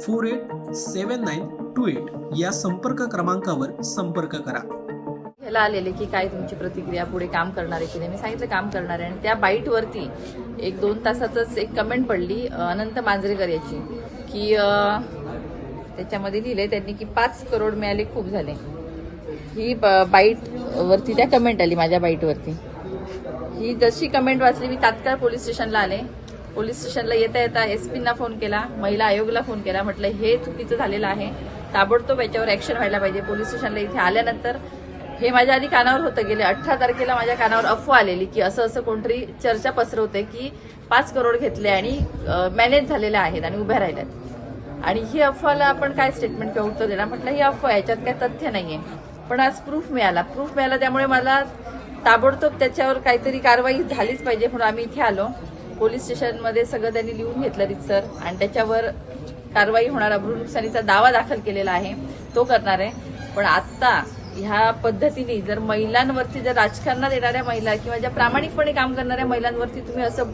four eight seven nine two eight या संपर्क क्रमांकावर संपर्क करा. ह्याला आलेले की काय तुमची प्रतिक्रिया पुढे काम करणार आहे की नाही? मी सांगितलं काम करणार आहे आणि त्या बाईटवरती एक दोन तासातच एक कमेंट पडली अनंत मांजरेकर याची की त्याच्यामध्ये लिहिले त्यांनी की पाच करोड मिळाले खूप झाले. ही ब- बाईट वरती त्या कमेंट आली माझ्या बाईटवरती. ही जशी कमेंट वाचली मी तात्काळ पोलीस स्टेशनला आले. पोलीस स्टेशनला येता येता एसपींना फोन केला महिला आयोगला फोन केला म्हटलं हे चुकीचं झालेलं आहे. ताबडतोब याच्यावर ऍक्शन व्हायला पाहिजे. पोलीस स्टेशनला इथे आल्यानंतर हे माझ्या आधी कानावर होतं. गेले अठरा तारखेला माझ्या कानावर अफवा आलेली की असं असं कोणतरी चर्चा पसरवते की पाच करोड घेतले आणि मॅनेज झालेल्या आहेत आणि उभ्या राहिल्यात. आणि ही अफवाला आपण काय स्टेटमेंट किंवा उत्तर देणार? म्हटलं ही अफवा याच्यात काही तथ्य नाहीये. पण आज प्रूफ मिळाला. प्रूफ मिळाला त्यामुळे मला ताबडतोब त्याच्यावर काहीतरी कारवाई झालीच पाहिजे म्हणून आम्ही इथे आलो. पोलीस स्टेशनमध्ये सगळं त्यांनी लिहून घेतलं रितसर आणि त्याच्यावर कारवाई होणार अब्रू नुकसानीचा दावा दाखल केलेला आहे. तो करणार आहे. पण आत्ता ह्या पद्धतीने जर महिलांवरती जर राजकारणात येणाऱ्या महिला किंवा ज्या प्रामाणिकपणे काम करणाऱ्या महिलांवरती तुम्ही असं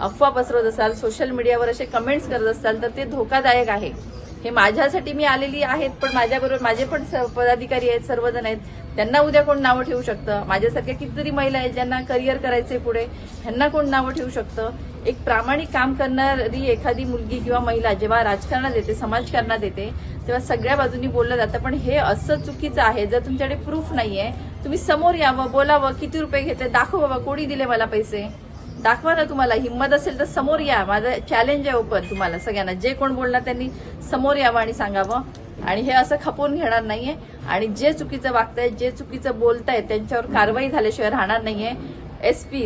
अफवा पसरवत असाल सोशल मीडियावर असे कमेंट्स करत असाल तर ते धोकादायक आहे. हे माझ्यासाठी मी आलेली आहेत पण माझ्याबरोबर माझे पण स- पदाधिकारी आहेत सर्वजण आहेत. त्यांना उद्या कोण नावं ठेवू शकतं? माझ्यासारख्या कितीतरी महिला आहेत ज्यांना करिअर करायचे पुढे ह्यांना कोण नावं ठेवू शकतं? एक प्रामाणिक काम करणारी एखादी मुलगी किंवा महिला जेव्हा राजकारणात येते समाजकारणात येते तेव्हा सगळ्या बाजूनी बोललं जातं. पण हे असं चुकीचं आहे. जर तुमच्याकडे प्रूफ नाहीये तुम्ही समोर यावं बोलावं किती रुपये घेते दाखव बाबा कोणी दिले मला पैसे? दाखवा ना तुम्हाला हिंमत असेल तर समोर या. माझं चॅलेंज आहे ओपन तुम्हाला सगळ्यांना. जे कोण बोलणार त्यांनी समोर यावं आणि सांगावं. आणि हे असं खपवून घेणार नाहीये. आणि जे चुकीचं वागतायत जे चुकीचं बोलतायत त्यांच्यावर कारवाई झाल्याशिवाय राहणार नाहीये. एस पी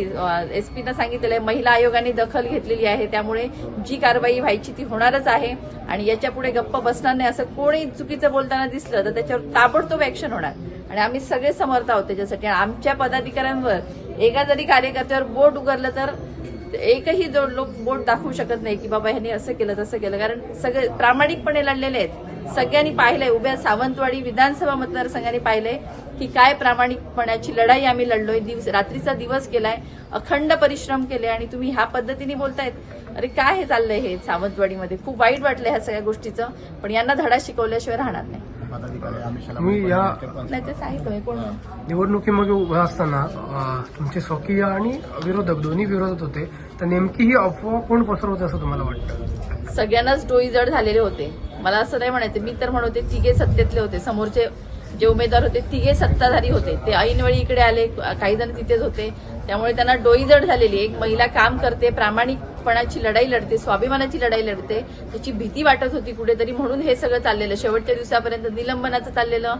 एस पीनं सांगितलेलं आहे महिला आयोगाने दखल घेतलेली आहे त्यामुळे जी कारवाई व्हायची ती होणारच आहे. आणि याच्यापुढे गप्प बसणार नाही असं कोणी चुकीचं बोलताना दिसलं तर त्याच्यावर ताबडतोब ऍक्शन होणार. आणि आम्ही सगळे समर्थ आहोत त्याच्यासाठी. आणि आमच्या पदाधिकाऱ्यांवर एका जरी कार्यकर्त्यावर बोट उघडलं तर एकही जो लोक बोट दाखवू शकत नाही की बाबा ह्यांनी असं केलं तसं केलं. कारण सगळे प्रामाणिकपणे लढलेले आहेत. सगळ्यांनी पाहिलंय. उभ्या सावंतवाडी विधानसभा मतदारसंघाने पाहिलंय की काय प्रामाणिकपणाची लढाई आम्ही लढलोय. दिवस रात्रीचा दिवस केलाय अखंड परिश्रम केले आणि तुम्ही ह्या पद्धतीने बोलतायत. अरे काय हे चाललंय हे सावंतवाडीमध्ये? खूप वाईट वाटलं ह्या सगळ्या गोष्टीचं. पण यांना धडा शिकवल्याशिवाय राहणार नाही. तुम्ही या निवडणुकीमध्ये उभे असताना तुमचे स्वकीय आणि विरोधक दोन्ही विरोधक होते. तर नेमकी ही अफवा कोण पसरवते असं तुम्हाला वाटतं? सगळ्यांनाच डोई जड झालेले होते. मला असं नाही म्हणायचं. मी तर म्हणते तिघे सत्तेतले होते. समोरचे जे उमेदवार होते तिघे सत्ताधारी होते. ते ऐनवेळी इकडे आले काही जण तिथेच होते. त्यामुळे त्यांना डोईजड झालेली एक महिला काम करते प्रामाणिकपणाची लढाई लढते स्वाभिमानाची लढाई लढते. त्याची भीती वाटत होती कुठेतरी म्हणून हे सगळं चाललेलं. शेवटच्या दिवसापर्यंत निलंबनाचं चाललेलं.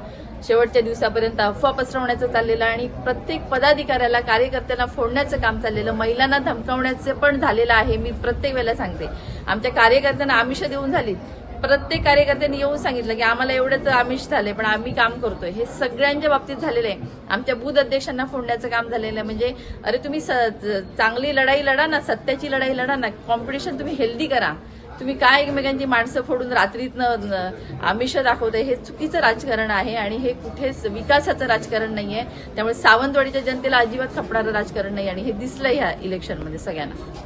शेवटच्या दिवसापर्यंत अफवा पसरवण्याचं चाललेलं आणि प्रत्येक पदाधिकाऱ्याला कार्यकर्त्यांना फोडण्याचं काम चाललेलं. महिलांना धमकावण्याचं पण झालेलं आहे. मी प्रत्येक वेळेला सांगते. आमच्या कार्यकर्त्यांना आमिष देऊन झाली प्रत्येक कार्यकर्त्यांनी येऊन सांगितलं की आम्हाला एवढंच आमिष झाले पण आम्ही काम करतोय. हे सगळ्यांच्या बाबतीत झालेलं आहे. आमच्या बुध अध्यक्षांना फोडण्याचं काम झालेलं आहे. म्हणजे अरे तुम्ही स- चांगली लढाई लढा ना सत्याची लढाई लढा ना कॉम्पिटिशन तुम्ही हेल्दी करा. तुम्ही काय एकमेकांची माणसं फोडून रात्रीतनं आमिष दाखवताय हे चुकीचं राजकारण आहे आणि हे कुठेच विकासाचं राजकारण नाहीये. त्यामुळे सावंतवाडीच्या जनतेला अजिबात खपणारं राजकारण नाही आणि हे दिसलं ह्या इलेक्शनमध्ये सगळ्यांना.